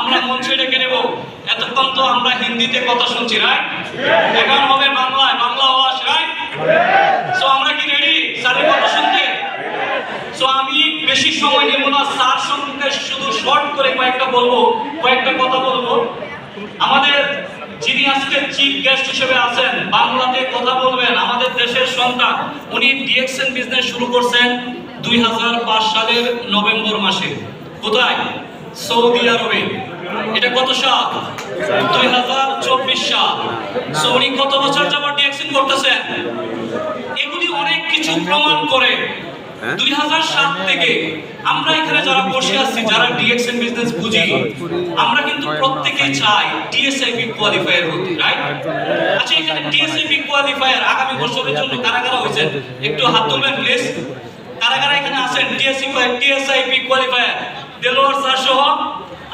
আমরা মঞ্চে ডেকে নেব? এতক্ষণ তো আমরা হিন্দিতে কথা শুনছি রাইট এখন হবে বাংলায়, বাংলা আওয়াজ রাইট সো আমরা কি রেডি স্যারের কথা শুনতে? সো আমি বেশি সময় নেব না, স্যার সম্পর্কে শুধু শর্ট করে কয়েকটা বলব, কয়েকটা কথা বলব। আমাদের যিনি আজকে চিফ গেস্ট হিসেবে আছেন, বাংলাতে কথা বলবেন, আমাদের দেশের সন্তান, উনি ডিএক্সএন বিজনেস শুরু করছেন দুই হাজার পাঁচ সালের নভেম্বর মাসে। কোথায়? সৌদি আরবে। এটা কত সাল? দুই হাজার চব্বিশ সাল। সো উনি কত বছর যাবত ডিএক্সএন করতেছেন? এগুলি অনেক কিছু প্রমাণ করে দুই হাজার সাত থেকে আমরা এখানে যারা বসে আছি যারা ডিএক্সএন বিজনেস বুঝি আমরা কিন্তু প্রত্যেকে চাই টিএসআইপি কোয়ালিফায়ার হতে রাইট আচ্ছা এখানে টিএসআইপি কোয়ালিফায়ার আগামী বছরের জন্য কারা কারা হয়েছে একটু হাত তুলবেন প্লিজ কারা কারা এখানে আছেন? টিএসআইপি কোয়ালিফায়ার দেলোয়ার স্যার সহ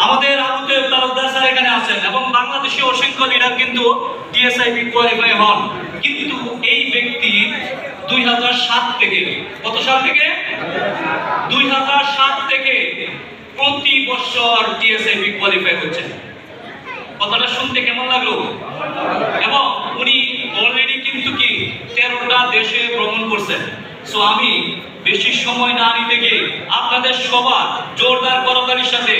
আমাদের আবুকে তালুকদার স্যার এখানে আছেন এবং বাংলাদেশি অসংখ্য লিডার কিন্তু টিএসআইপি কোয়ালিফাই হন। কিন্তু এই ব্যক্তি দুই থেকে, কত সাল থেকে? দুই থেকে প্রতি বছর টিএসআইপি কোয়ালিফাই হচ্ছে কথাটা শুনতে কেমন লাগল? এবং উনি অলরেডি কিন্তু কি তেরোটা দেশে ভ্রমণ করছেন। সো আমি বেশি সময় না নিতে গিয়ে আপনাদের সবার জোরদার করতালির সাথে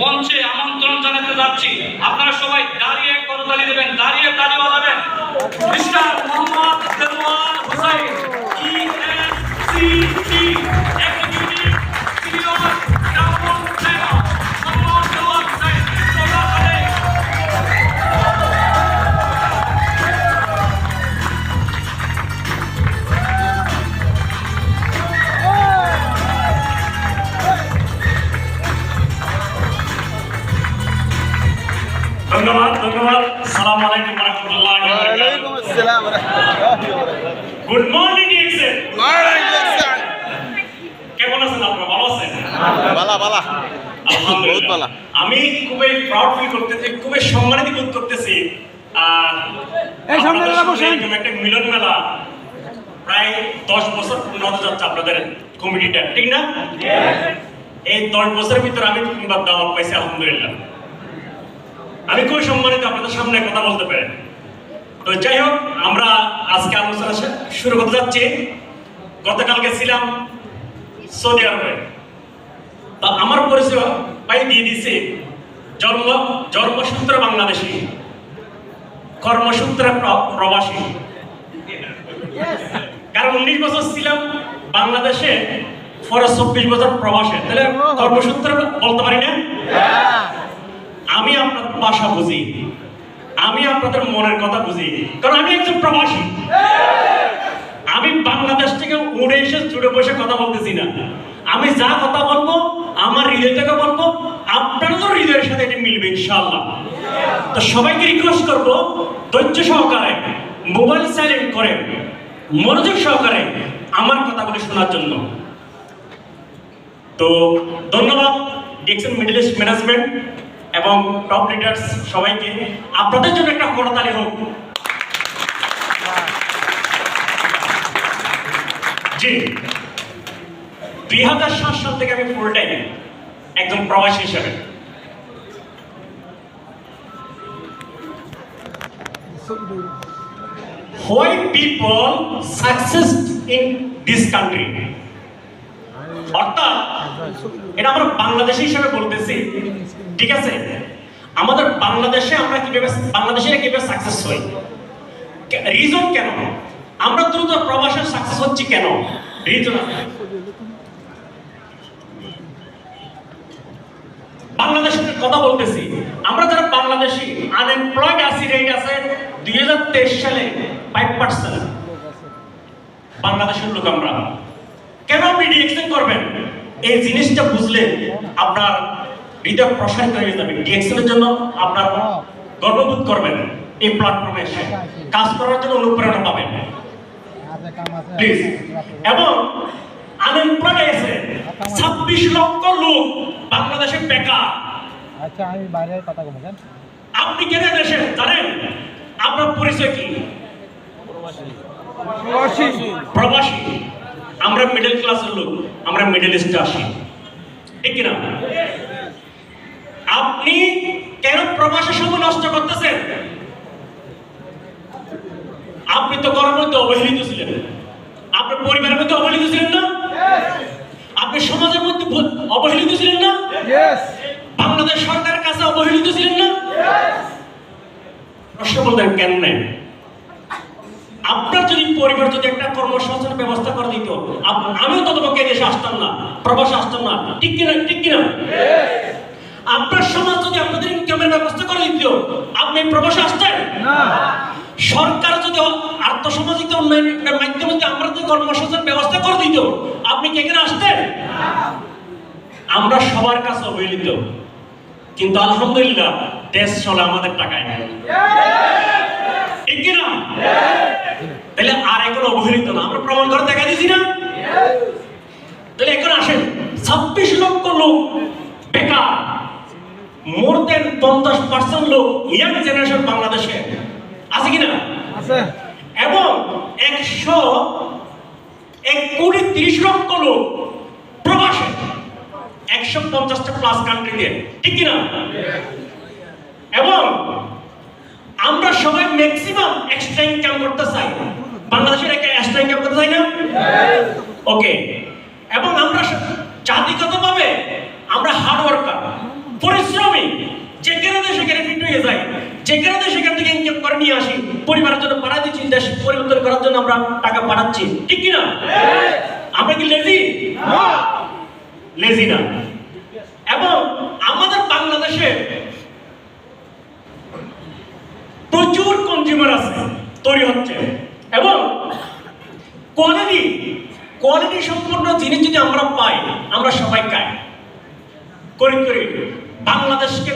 মঞ্চে আমন্ত্রণ জানাতে যাচ্ছি। আপনারা সবাই দাঁড়িয়ে করতালি দেবেন, দাঁড়িয়ে তালি বাজাবেন। মিস্টার মোহাম্মদ হোসাইন ধন্যবাদ ধন্যবাদ। সালাম আলাইকুম রহমতুল্লাহ ওয়ালাইকুম আসসালাম রাহমাতুল্লাহি ওয়া বারাকাতুহু। গুড মর্নিং ডিএক্সএন ওয়ালাইকুম কেমন আছেন আপনারা? ভালো আছেন? বালা বালা। আলহামদুলিল্লাহ। বহুত ভালো। আমি খুবই প্রাউড ফিল করতেছি খুবই সম্মানিত বোধ করতেছি এই সামনে বসেন। একটা মিলন মেলা প্রায় দশ বছর পূর্ণ হতে যাচ্ছে আপনাদের কমিটিটা ঠিক না? এই দশ বছরের ভিতরে আমি তিনবার দাওয়াত পাইছি আলহামদুলিল্লাহ। আমি খুবই সম্মানিত, আপনাদের সামনে কথা বলতে পারি। তো যাই হোক, আমরা আজকে আলোচনা শুরু করতে যাচ্ছি। গতকালকে ছিলাম সৌদি আরবে। তা আমার পরিচয় ভাই দিয়ে দিছে জন্ম জন্মসূত্রে বাংলাদেশি, কর্মসূত্রে প্রবাসী। কারণ উনিশ বছর ছিলাম বাংলাদেশে, পরে চব্বিশ বছর প্রবাসে। তাহলে কর্মসূত্রে বলতে পারি না? আমি আপনাদের ভাষা বুঝি। আমি আপনাদের মনের কথা বুঝি। কারণ আমি একজন প্রবাসী। আমি বাংলাদেশ থেকে উড়ে এসে জুড়ে বসে কথা বলতেছি না। আমি যা কথা বলব, আমার হৃদয় থেকে বলব আপনারও হৃদয়ের সাথে এটা মিলবে ইনশাআল্লাহ। তো সবাইকে রিকোয়েস্ট করব, ধৈর্য সহকারে মোবাইল সাইলেন্ট করে, মনোযোগ সহকারে আমার কথাগুলি শোনার জন্য। তো ধন্যবাদ ডিএক্সএন মিডল ইস্ট ম্যানেজমেন্ট এবং টপ লিডার্স সবাইকে আপনাদের জন্য একটা করতালি হোক। জি, দুই হাজার সাত সাল থেকে আমি ফুল টাইম একজন প্রবাসী হিসেবে। Why people success in this country? অর্থাৎ এটা আমরা বাংলাদেশি হিসেবে বলতেছি, ঠিক আছে? আমাদের বাংলাদেশে আমরা কীভাবে বাংলাদেশে কীভাবে সাকসেস হই রিজন কেন? আমরা দ্রুত প্রবাসে সাকসেস হচ্ছি কেন? রিজন বাংলাদেশের কথা বলতেছি, আমরা যারা বাংলাদেশি আনএমপ্লয়েড আছি রেট আছে, দুই হাজার তেইশ সালে ফাইভ পার্সেন্ট বাংলাদেশের লোক আমরা। কেন আপনি ডিএক্সএন করবেন? এই জিনিসটা বুঝলে আপনার হৃদয় প্রসারিত হয়ে যাবে। ডিএক্সএনের জন্য আপনার গর্ববোধ করবেন এই প্ল্যাটফর্মে এসে। কাজ করার জন্য অনুপ্রেরণা পাবেন। প্লিজ এবং আনএমপ্লয়েড আছে। ছাব্বিশ লক্ষ লোক বাংলাদেশে বেকার। আচ্ছা আমি বাইরে কথা বলব কেন? আপনি কেন দেশে? জানেন? আপনার পরিচয় কি? প্রবাসী। আমরা মিডল ক্লাসের লোক আমরা মিডল ইস্টে আসি। ঠিক কিনা? আপনি প্রবাসের সময় নষ্ট করতেছেন? আপনি তো করার মধ্যে অবহেলিত ছিলেন। আপনার পরিবারের মধ্যে অবহেলিত ছিলেন না? আপনি সমাজের মধ্যে অবহেলিত ছিলেন না? বাংলাদেশ সরকারের কাছে অবহেলিত ছিলেন না? প্রশ্ন বলতেন কেন নেন আপনার যদি পরিবার যদি একটা কর্মসংস্থানের ব্যবস্থা করে দিত আমিও তত পক্ষে দেশে আসতাম না প্রবাসে আসতাম না। ঠিক কিনা ঠিক কিনা? আপনার সমাজ যদি আপনাদের ইনকামের ব্যবস্থা করে দিত আপনি প্রবাসে আসতেন? না। সরকার যদি আর্থসামাজিক উন্নয়নের মাধ্যমে যদি আমরা যদি কর্মসংস্থান ব্যবস্থা করে দিত আপনি কি এখানে আসতেন? আমরা সবার কাছে অবহেলিত কিন্তু আলহামদুলিল্লাহ দেশ চলে আমাদের টাকায়। ঠিক কিনা? তাহলে আর এখন অবহেলিত না। আমরা প্রমাণ করে দেখা দিয়েছি না? তাহলে এখন আসেন। ছাব্বিশ লক্ষ লোক বেকার। মোর দেন পঞ্চাশ পার্সেন্ট লোক ইয়াং জেনারেশন বাংলাদেশে। আছে কিনা এবং একশো এক কোটি তিরিশ লক্ষ লোক প্রবাসে। একশো পঞ্চাশটা প্লাস কান্ট্রিতে ঠিক কিনা এবং আমরা সবাই ম্যাক্সিমাম এক্সট্রা ইনকাম করতে চাই। বাংলাদেশের একটা এক্সট্রা ইনকাম করতে চাই না? ওকে এবং আমরা জাতিগতভাবে আমরা হার্ড ওয়ার্কার পরিশ্রমী যেখানে দেয় সেখানে ফিট হয়ে যাই যেখানে দেয় সেখান থেকে ইনকাম করে নিয়ে আসি পরিবারের জন্য পাঠাই দিচ্ছি দেশ পরিবর্তন করার জন্য আমরা টাকা পাঠাচ্ছি। ঠিক কি না আমরা কি লেজি লেজি না। এবং আমাদের বাংলাদেশে প্রচুর কনজিউমার আছে তৈরি হচ্ছে। এবং কোয়ালিটি কোয়ালিটি সম্পূর্ণ জিনিস যদি আমরা পাই, আমরা সবাই খাই। করি করি। বাংলাদেশকে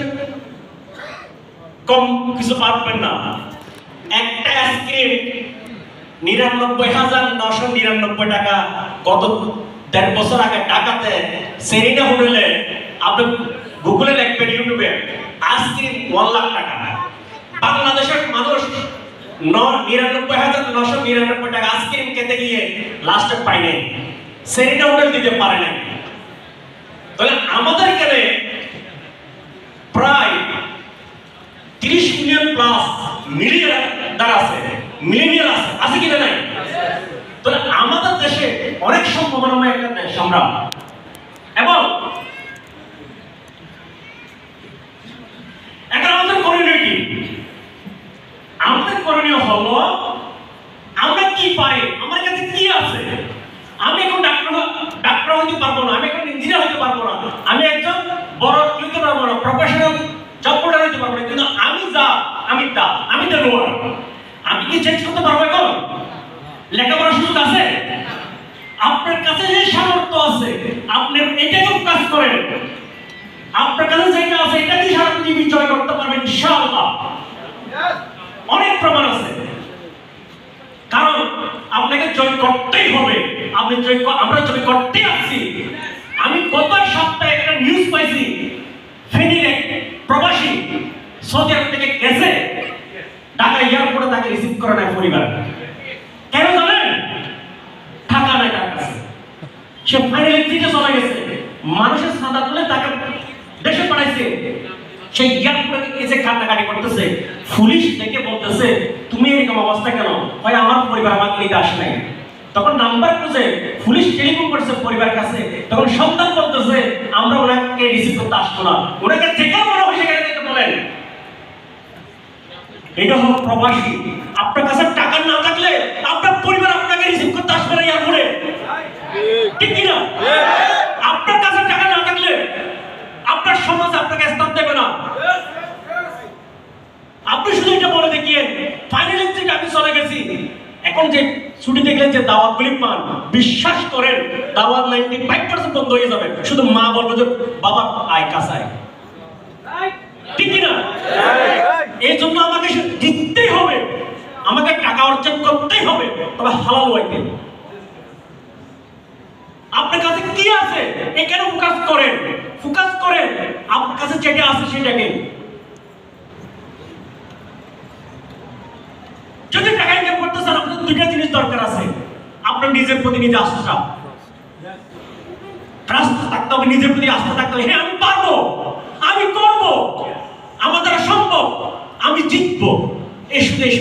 কম কিছু পারবেন না। একটা আইসক্রিম নিরানব্বই হাজার নশো নিরানব্বই টাকা। গত দেড় বছর আগে টাকাতে সেরিনা হোটেলে, আপনি গুগলে লিখবেন ইউটিউবে, আইসক্রিম ওয়ান লাখ টাকা। বাংলাদেশের মানুষ নিরানব্বই হাজার নশো নিরানব্বই টাকা আইসক্রিম খেতে গিয়ে লাস্টে পাই নাই। হোটেল দিতে পারে নাই। তাহলে আমাদের এখানে প্রায় তিরিশ মিলিয়ন প্লাস মিলিয়ন দ্বারা আছে মিলিয়নিয়ার আছে। আছে কিনা নাই? তাহলে আমাদের দেশে অনেক সম্ভাবনাময় একটা দেশ আমরা এবং এখন আমাদের করণীয় কি আমাদের করণীয় হলো আমরা কি পাই আমার কাছে কি আছে? আমি এখন ডাক্তার ডাক্তার হতে পারব না আমি এখন ইঞ্জিনিয়ার হতে পারব না। আমি একজন বড় কি হতে পারব না প্রফেশনাল জব হোল্ডার হতে পারব না কিন্তু আমি যা আমি তা আমি তো লোয়ার আমি কি চেঞ্জ করতে পারব এখন? লেখাপড়ার সুযোগ আছে? আপনার কাছে যে সামর্থ্য আছে আপনি এটাকেও কাজ করেন। আপনার কাছে যেটা আছে এটা দিয়ে সারা পৃথিবী জয় করতে পারবেন? ইনশাআল্লাহ। অনেক প্রমাণ আছে। জয় করতেই হবে। আপনি জয় আমরা জয় করতে আসছি। আমি গত সপ্তাহে একটা নিউজ পাইছি। ফেনীর এক প্রবাসী সৌদি আরব থেকে গেছে। ঢাকা এয়ারপোর্টে তাকে রিসিভ করে নেয় পরিবার। কেন জানেন? টাকা নাই তার কাছে। সে ফাইনালি দিকে চলে গেছে। মানুষের সাদা তুলে তাকে দেশে পাঠাইছে। সেই এয়ারপোর্টে এসে কান্নাকাটি করতেছে। পুলিশ দেখে বলতেছে, তুমি এরকম অবস্থা কেন? হয় আমার পরিবার আমাকে নিতে আসে নাই। তখন নাম্বার খুঁজে পুলিশ টেলিফোন করছে পরিবার কাছে। তখন সন্তান বলতেছে, আমরা ওনাকে রিসিভ করতে আসব না। ওনাকে যেখানে মনে হয় সেখানে যেতে বলেন। এটা হলো প্রবাসী। আপনার কাছে টাকা না থাকলে আপনার পরিবার আপনাকে রিসিভ করতে আসবে না এয়ারপোর্টে ঠিক কিনা আপনার কাছে টাকা না থাকলে আপনার সমাজ আপনাকে স্থান দেবে না। আপনি শুধু এটা বলে দেখিয়ে ফাইনালি থেকে আমি চলে গেছি। এখন যে ছুটি দেখলেন যে দাওয়াতগুলি পান, বিশ্বাস করেন, দাওয়াত নাইনটি ফাইভ পার্সেন্ট বন্ধ হয়ে যাবে। শুধু মা বলবে যে, বাবা, আয় কাসায় ঠিক কিনা? এই জন্য আমাকে জিততেই হবে। আমাকে টাকা অর্জন করতেই হবে, তবে হালাল ওয়াইতে আপনার কাছে কি আছে? এখানে ফোকাস করেন। ফোকাস করেন। আপনার কাছে যেটা আছে সেটাকে। যদি টাকা ইনকাম করতে চান, আপনার দুইটা জিনিস দরকার আছে। আপনার নিজের প্রতি নিজে আস্থা। ট্রাস্ট থাকতে হবে, নিজের প্রতি আস্থা থাকতে হবে। হ্যাঁ আমি পারব, আমি করব, আমার দ্বারা সম্ভব এই শুধু এই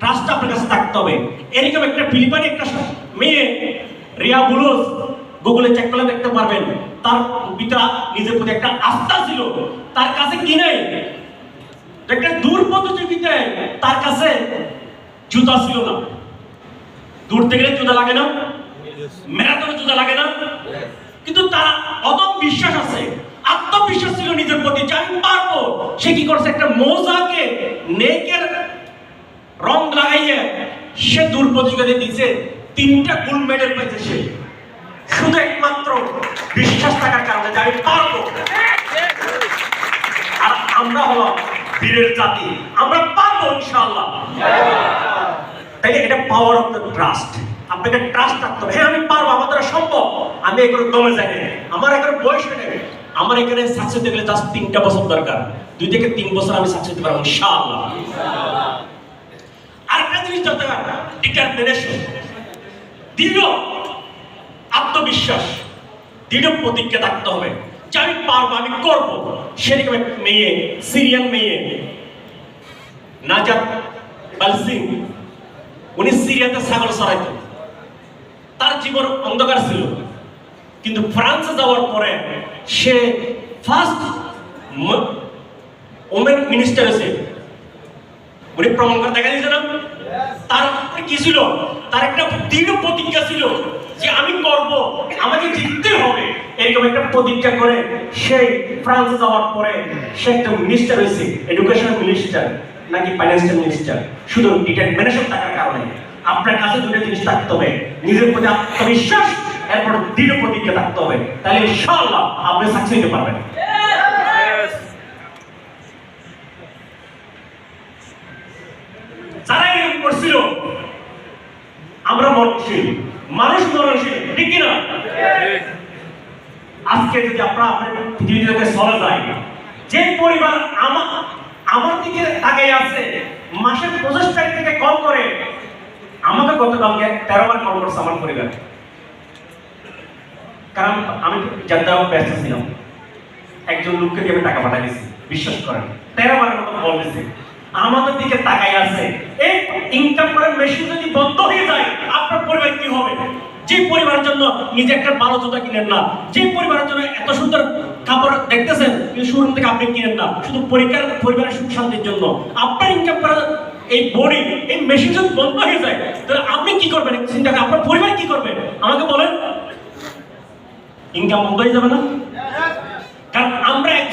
ট্রাস্ট আপনার কাছে থাকতে হবে। এরকম একটা ফিলিপাইন একটা মেয়ে, রিয়া বুলুস গুগলে চেক করলে দেখতে পারবেন, তার পিতা নিজের প্রতি একটা আস্থা ছিল। তার কাছে কি নেই? একটা দূর প্রতিযোগিতায় তার কাছে জুতা ছিল না। দূর থেকে জুতা লাগে না? ম্যারাথনে জুতা লাগে না? কিন্তু তার অদম বিশ্বাস আছে, আত্মবিশ্বাস ছিল নিজের প্রতি। যে পারব, সে কি করছে? একটা মোজাকে নেকের রং লাগাইয়ে সে দূর প্রতিযোগিতা দিয়েছে। তিনটা গোল্ড মেডেল পেয়েছে সে। শুধু একমাত্র বিশ্বাস থাকার কারণে আমি পারব। আর আমরা হলো বীরের জাতি। আমরা পারব ইনশাআল্লাহ। তাই এটা পাওয়ার অফ দ্য ট্রাস্ট আপনাকে ট্রাস্ট রাখতে হবে। হ্যাঁ আমি পারব, আমার দ্বারা সম্ভব। আমি এখানে দমে যাই না। আমার এখানে বয়স হয়ে নেবে আমার এখানে সাকসেস হতে গেলে জাস্ট তিনটা বছর দরকার। দুই থেকে তিন বছর আমি সাকসেস হতে পারব ইনশাআল্লাহ। আরেকটা জিনিস দরকার ডিটারমিনেশন দৃঢ় আত্মবিশ্বাস, দৃঢ় প্রতিজ্ঞা থাকতে হবে। যে আমি পারব আমি করব। সেরকম মেয়ে, সিরিয়ান মেয়ে। নাজাত বালসিং, উনি সিরিয়াতে ছাগল সরাইত তার জীবন অন্ধকার ছিল। কিন্তু ফ্রান্সে যাওয়ার পরে সে ফার্স্ট ওমেন মিনিস্টার হয়েছে উনি প্রমাণ করে দেখা দিয়েছে না, তার কি ছিল? তার একটা দৃঢ় প্রতিজ্ঞা ছিল। যে আমি করব, আমাকে জিততে হবে, এরকম একটা প্রতিজ্ঞা করে সেই ফ্রান্সে যাওয়ার পরে সে একটা মিনিস্টার হয়েছে এডুকেশন মিনিস্টার নাকি ফাইন্যান্সিয়াল মিনিস্টার শুধু ডিটারমিনেশন থাকার কারণে। আপনার কাছে দুটো জিনিস থাকতে হবে, নিজের প্রতি আত্মবিশ্বাস, এরপর দৃঢ় প্রতিজ্ঞা থাকতে হবে। তাহলে ইনশাআল্লাহ আপনি সাকসেস হতে পারবেন। যারা এরকম করছিল, আমরা মরণশীল মানুষ মরণশীল ঠিক কিনা? আজকে যদি আপনার পৃথিবী থেকে চলে যাই যে পরিবার আমার আমার দিকে তাকাই আছে মাসের পঁচিশ তারিখ থেকে কল করে, আমাকে গতকালকে তেরো বার কল করছে আমার পরিবার। কারণ আমি জানতে ব্যস্ত ছিলাম। একজন লোককে দিয়ে আমি টাকা পাঠাই দিয়েছি বিশ্বাস করেন, তেরো বারের মতো কল দিয়েছে আমাদের দিকে তাকাই আছে। এই ইনকাম করার মেশিন যদি বন্ধ হয়ে যায়, আপনার পরিবার কি হবে? যে পরিবারের জন্য নিজে একটা ভালো জুতা কিনেন না, যে পরিবারের জন্য এত সুন্দর কাপড় দেখতেছেন শোরুম থেকে আপনি কিনেন না, শুধু পরীক্ষার পরিবারের সুখ শান্তির জন্য। আপনার ইনকাম করার এই বডি এই মেশিন যদি বন্ধ হয়ে যায়, তাহলে আপনি কি করবেন? চিন্তা আপনার পরিবার কি করবে? আমাকে বলেন। ইনকাম বন্ধ হয়ে যাবে না?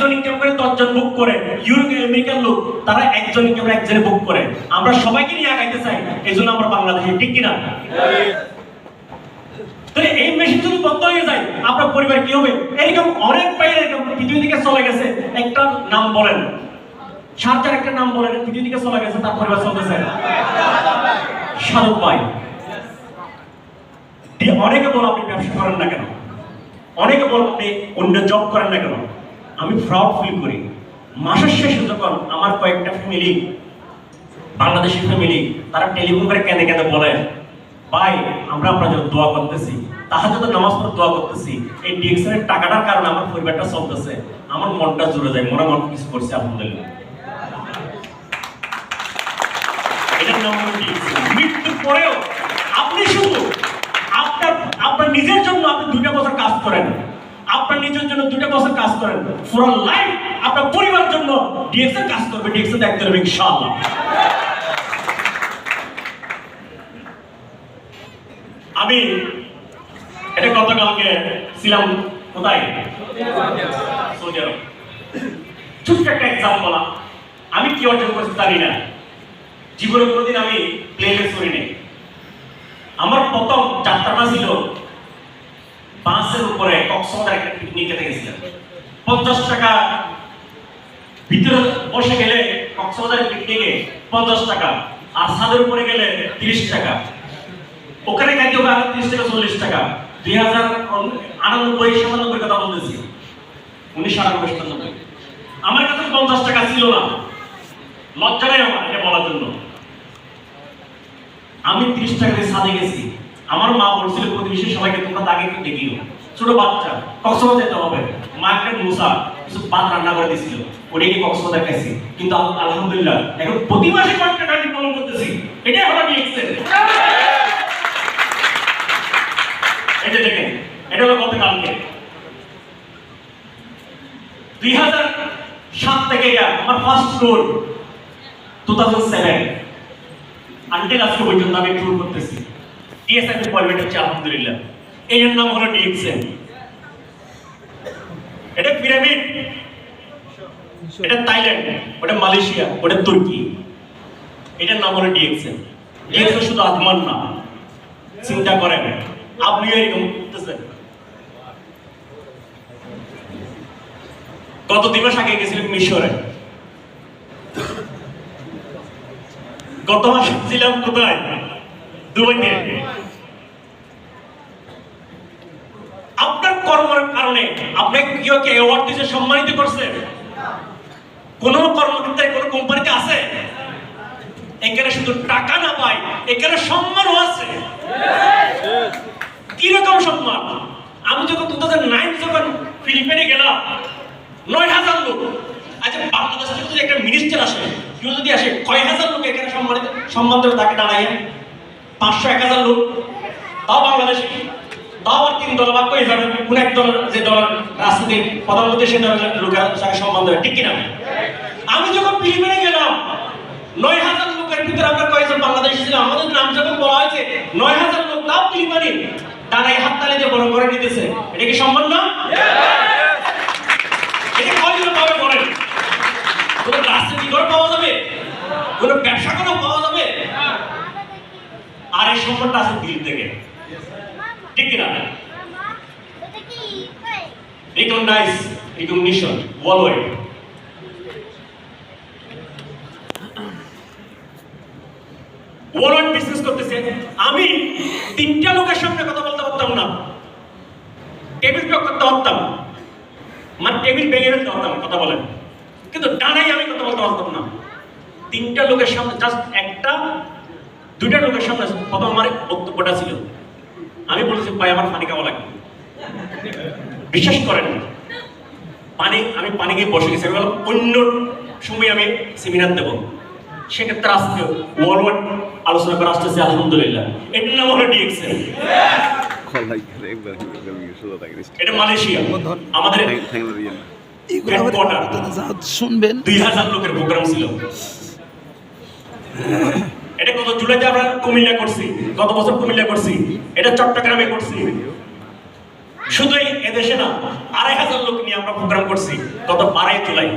একজন ইনকাম করে দশজন বুক করে। ইউরোপ আমেরিকান লোক তারা একজন ইনকাম করে একজনে বুক করে। আমরা সবাইকে নিয়ে আগাইতে চাই এই জন্য আমরা বাংলাদেশে, ঠিক কিনা? তাহলে এই মেশিন যদি বন্ধ হয়ে যায়, আপনার পরিবার কি হবে? এরকম অনেক এরকম পৃথিবী থেকে চলে গেছে, একটা নাম বলেন। একটা নাম বলেন পৃথিবী থেকে চলে গেছে, তার পরিবার চলতেছে ভাই অনেকে বলো আপনি ব্যবসা করেন না কেন? অনেকে বল আপনি অন্য জব করেন না কেন? আমি প্রাউড ফিল করি। মাসের শেষে যখন আমার কয়েকটা ফ্যামিলি বাংলাদেশি ফ্যামিলি তারা টেলিফোন করে কেঁদে কেঁদে বলে, ভাই, আমরা আপনার জন্য দোয়া করতেছি। তাহার জন্য নামাজ পড়ে দোয়া করতেছি। এই ডিএক্সনের টাকাটার কারণে আমার পরিবারটা চলতেছে। আমার মনটা জুড়ে যায়। মনে মন কিছু করছে, আলহামদুলিল্লাহ। মৃত্যুর পরেও আপনি শুধু আপনার আপনার নিজের জন্য আপনি দুইটা বছর কাজ করেন। আপনার নিজের জন্য দুটো বছর কাজ করেন। ফর লাইফ আপনার পরিবারের জন্য ডিএক্সএল কাজ করবে ডিএক্সএল দেখতে হবে ইনশাআল্লাহ। আমি এটা গতকালকে ছিলাম কোথায়? Saudi Arab. ছোট্ট একটা এক্সাম বলা। আমি কি অর্জন করছি জানি না। জীবনে কোনোদিন আমি প্লেনে নাই আমার প্রথম যাত্রাটা ছিল বাসের উপরে কক্সবাজার একটা পিকনিক খেতে গেছিলাম। পঞ্চাশ টাকা ভিতরে বসে গেলে কক্সবাজারের পিকনিকে পঞ্চাশ টাকা, আর ছাদের উপরে গেলে তিরিশ টাকা। ওখানে খাইতে হবে আরও তিরিশ টাকা চল্লিশ টাকা। দুই হাজার আটানব্বই, সাতানব্বই কথা বলতেছি। উনিশশো আটানব্বই, সাতানব্বই। আমার কাছে পঞ্চাশ টাকা ছিল না। লজ্জা নেই আমার এটা বলার জন্য। আমি ত্রিশ টাকা দিয়ে সাদে গেছি। আমার মা বলছিল প্রতিবেশী সবাইকে, তোমরা তাকে একটু দেখিও। ছোট বাচ্চা, কক্সবাজার যেতে হবে। মা একটা মুসা কিছু ভাত রান্না করে দিছিল। ওটাই নিয়ে কক্সবাজার খাইছি কিন্তু আলহামদুলিল্লাহ এখন প্রতি মাসে কয়েক টাকা পালন করতেছি। আমার ডিএক্সেল এটা দেখেন, এটা হলো দুই হাজার সাত থেকে আমার first tour two thousand seven আজকে পর্যন্ত আমি ট্যুর করতেছি। আলহামদুলিল্লাহ। নাম হলো এটা পিরামিড? এটা থাইল্যান্ড, ওটা মালয়েশিয়া, ওটা তুর্কি। এটার নাম হলো শুধু আত্মার না, চিন্তা করেন। আপনিও এরকম করতেছেন। গত দিবস আগে গেছিলাম মিশরে। গত মাসে ছিলাম কোথায়? দুবাইতে আপনার কর্মের কারণে আপনাকে কেউ কে অ্যাওয়ার্ড দিয়েছে সম্মানিত করছে? কোন কর্মকর্তা কোন কোম্পানিতে আছে? এখানে শুধু টাকা না পায় এখানে সম্মানও আছে। কীরকম সম্মান? আমি যখন টু থাউজেন্ড নাইন যখন ফিলিপিনে গেলাম, নয় হাজার লোক। আচ্ছা বাংলাদেশ থেকে যদি একটা মিনিস্টার আসে, কেউ যদি আসে, কয় হাজার লোক এখানে সম্মানিত সম্মান দেবে তাকে দাঁড়াইয়া? পাঁচশো, এক হাজার লোক। তাও বাংলাদেশে। তাও তিন দল বাক্য হয়ে যাবে, কোন এক দলের যে দলের রাজনীতি প্রধানমন্ত্রী সে দলের লোকের সম্মান দেবে, ঠিক কিনা? আমি যখন ফিলিপিনে গেলাম, নয় হাজার লোকের ভিতরে আমরা কয়েকজন বাংলাদেশি ছিলাম, আমাদের নাম যখন বলা হয়েছে, নয় হাজার লোক তাও ফিলিপানি দাঁড়াই হাত তালি দিয়ে বড় করে নিতেছে। এটা কি সম্মান না? এটা কয়জন পাবে বলেন? কোন রাজনীতি করে পাওয়া যাবে? কোন ব্যবসা করে পাওয়া যাবে? আর এই সম্মানটা আছে দিল থেকে। ঠিক কিনা recognise recognition world world business করতেছে। আমি তিনটা লোকের সামনে কথা বলতে পারতাম না। টেবিল টক করতে পারতাম। মানে টেবিল ভেঙে ফেলতে পারতাম কথা বলেন। কিন্তু ডানাই আমি কথা বলতে পারতাম না। তিনটা লোকের সামনে জাস্ট একটা দুইটা লোকের সামনে প্রথম আমার বক্তব্যটা ছিল। আমি বলেছি ভাই আমার পানি খাওয়া লাগবে। বিশ্বাস করেন পানি আমি পানি গিয়ে বসে গেছি। আমি অন্য সময় আমি সেমিনার দেবো। সেক্ষেত্রে আজকে ওয়ার্ল্ড আলোচনা করা আসতেছে আলহামদুলিল্লাহ। এটার নাম হলো ডিএক্সএল এটা মালয়েশিয়া। আমাদের দুই হাজার লোকের প্রোগ্রাম ছিল। এটা গত জুলাইতে আমরা কুমিল্লা করছি, গত বছর কুমিল্লা করছি, এটা চট্টগ্রামে করছি। শুধু এদেশে না, আড়াই হাজার লোক নিয়ে আমরা প্রোগ্রাম করছি গত বারোই July.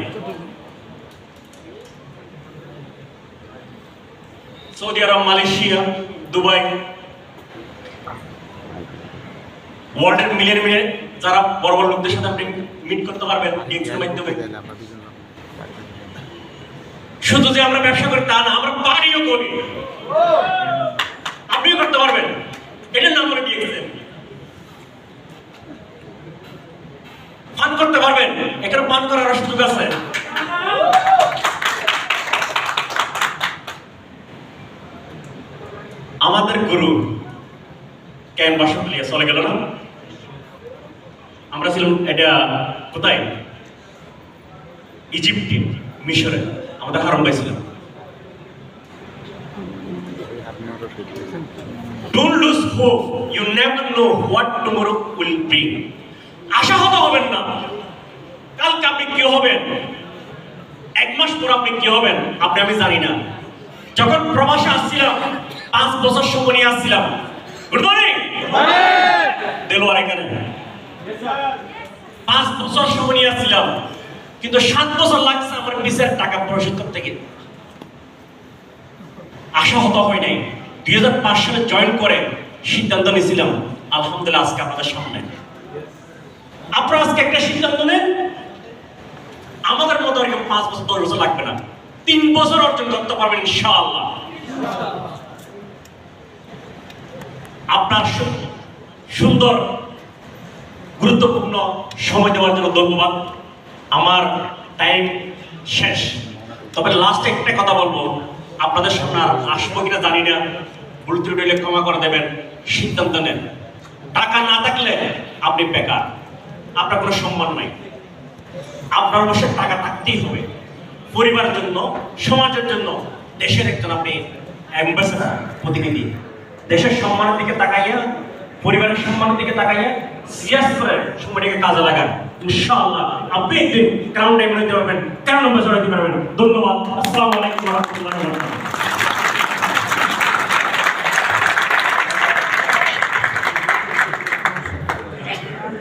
Saudi Arab, Malaysia, Dubai ওয়ার্ল্ডের মিলিয়ন মিলিয়ন যারা বড় বড় লোকদের সাথে আপনি মিট করতে পারবেন ডিএক্সের মাধ্যমে। শুধু যে আমরা ব্যবসা করি তা না, আমরা বাড়িও করি। আপনিও করতে পারবেন। এটার নাম হলো ডিএক্সএল পান করতে পারবেন। এখানে পান করার সুযোগ আছে। আমাদের গুরু বাসা ফেলিয়া চলে গেল না? আমরা ছিলাম, এটা কোথায়? ইজিপ্টে, মিশরে। আমাদের হারম ভাই ছিলাম Don't lose hope. You never know what tomorrow will bring. আশাহত হবেন না কালকে আপনি কি হবেন এক মাস পর আপনি কি হবেন আপনি আমি জানি না যখন প্রবাসে আসছিলাম পাঁচ বছর সময় নিয়ে আসছিলাম গুড মর্নিং দেলোয়ার এখানে পাঁচ বছর সময় নিয়ে আসছিলাম কিন্তু সাত বছর লাগছে আমার বিসের টাকা পরিশোধ করতে গিয়ে। আশাহত হয় নাই। দুই হাজার পাঁচ সালে জয়েন করে সিদ্ধান্ত নিয়েছিলাম, আলহামদুলিল্লাহ আজকে আপনাদের সামনে। আপনারা আজকে একটা সিদ্ধান্ত নেন? আমাদের মতো আর কেউ পাঁচ বছর, দশ বছর লাগবে না। তিন বছর অর্জন করতে পারবেন ইনশাআল্লাহ। আপনার সুন্দর, গুরুত্বপূর্ণ সময় দেওয়ার জন্য ধন্যবাদ। আমার টাইম শেষ। তবে লাস্টে একটা কথা বলব। আপনাদের সামনে আর আসব কিনা জানি না। ভুল ত্রুটি ক্ষমা করে দেবেন। সিদ্ধান্ত নেন। টাকা না থাকলে আপনি বেকার। আপনার কোনো সম্মান নাই। আপনার অবশ্যই টাকা থাকতেই হবে। পরিবারের জন্য, সমাজের জন্য, দেশের একজন আপনি অ্যাম্বাসেডার প্রতিনিধি। দেশের সম্মানের দিকে তাকাইয়া, পরিবারের সম্মানের দিকে তাকাইয়া সিরিয়াস করে সময়টাকে কাজে লাগান। ইনশাআল্লাহ, আপনি একদিন ক্রাউন ডায়মন্ড দিতে পারবেন ক্রাউন অ্যাম্বাসেডার দিতে পারবেন। ধন্যবাদ, আসসালামু আলাইকুম ওয়া